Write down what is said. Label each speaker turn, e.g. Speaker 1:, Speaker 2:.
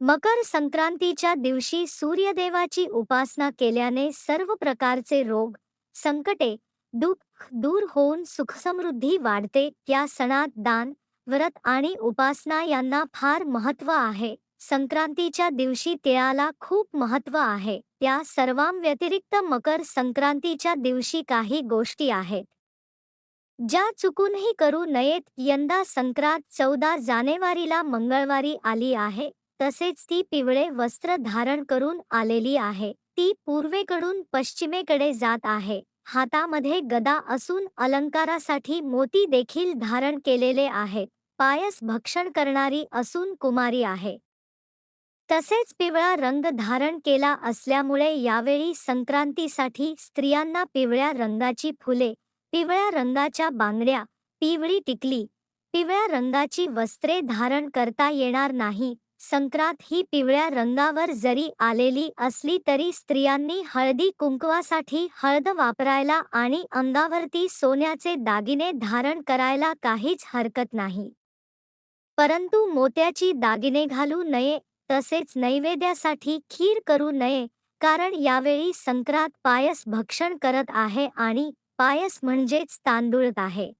Speaker 1: मकर संक्रांतीच्या दिवशी सूर्यदेवाची उपासना केल्याने सर्व प्रकारचे रोग संकटे दुःख दूर होऊन सुखसमृद्धी वाढते. या सणात दान व्रत आणि उपासना यांना फार महत्त्व आहे. संक्रांतीच्या दिवशी तिळाला खूप महत्त्व आहे. त्या सर्वांव्यतिरिक्त मकर संक्रांतीच्या दिवशी काही गोष्टी आहेत. ज्या चुकूनही करू नयेत. यंदा संक्रांत चौदा जानेवारीला मंगळवारी आली आहे. तसेच ती पिवळे वस्त्र धारण करून आलेली आहे. ती पूर्वेकडून पश्चिमेकडे जात आहे. हातामध्ये गदा असून अलंकारासाठी मोती देखील धारण केलेले आहेत. पायस भक्षण करणारी असून कुमारी आहे. तसेच पिवळा रंग धारण केला असल्यामुळे यावेळी संक्रांतीसाठी स्त्रियांना पिवळ्या रंगाची फुले पिवळ्या रंगाच्या बांगड्या पिवळी टिकली पिवळ्या रंगाची वस्त्रे धारण करता येणार नाही. संक्रांत ही पिवळ्या रंगावर जरी आलेली असली तरी स्त्रियांनी हळदी कुंकवासाठी हळद वापरायला आणि अंगावरती सोन्याचे दागिने धारण करायला काहीच हरकत नाही. परंतु मोत्याची दागिने घालू नये तसेच नैवेद्यासाठी खीर करू नये कारण यावेळी संक्रांत पायस भक्षण करत आहे आणि पायस म्हणजेच तांदूळत आहे.